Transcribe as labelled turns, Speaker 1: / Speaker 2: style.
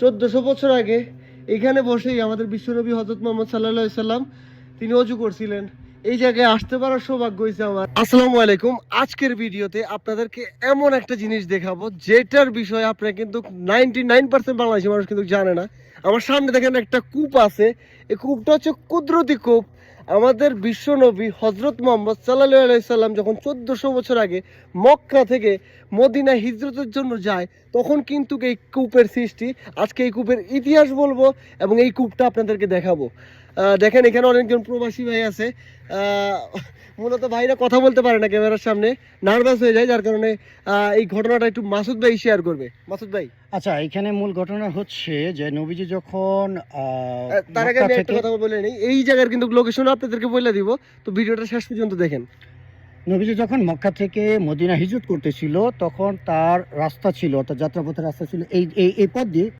Speaker 1: চোদ্দশো বছর আগে এখানে বসেই আমাদের বিশ্বনবী হজরত মোহাম্মদ সাল্লাহ সাল্লাম, তিনি অজু করছিলেন। এই জায়গায় আসতে পারার সৌভাগ্য হয়েছে আমার। আসসালামু আলাইকুম। আজকের ভিডিওতে আপনাদেরকে এমন একটা জিনিস দেখাবো, যেটার বিষয়ে আপনারা কিন্তু নাইনটি নাইন পার্সেন্ট বাংলাদেশি মানুষ কিন্তু জানে না। আমার সামনে দেখেন একটা কূপ আছে। এই কূপটা হচ্ছে কুদরতি কূপ। আমাদের বিশ্বনবী হজরত মোহাম্মদ সাল্লাহ আলাইসাল্লাম যখন চোদ্দোশো বছর আগে মক্কা থেকে মদিনা হিজরতের জন্য যায়, তখন কিন্তু এই কূপের সৃষ্টি, আজকে এই কূপের ইতিহাস বলব এবং এই কূপটা আপনাদেরকে দেখাবো। দেখেন এখানে অনেকজন প্রবাসী ভাই আছে। মূলত ভাইরা কথা বলতে পারে না ক্যামেরার সামনে। নার্ভাস হয়ে যায় যার কারণে এই ঘটনাটা একটু মাসুদ ভাই শেয়ার করবে। মাসুদ ভাই।
Speaker 2: আচ্ছা এখানে মূল ঘটনা হচ্ছে যে নবীজি যখন
Speaker 1: তার আগে আমি একটা কথা বলে নেই। এই জায়গার কিন্তু লোকেশন আপনাদেরকে বলে দিব। তো ভিডিওটা শেষ পর্যন্ত দেখেন।
Speaker 2: নবীজি যখন মক্কা থেকে মদিনা হিজরত করতেছিল তখন তার রাস্তা ছিল অর্থাৎ যাত্রাপথের রাস্তা ছিল। এই এই এই পথ দিয়ে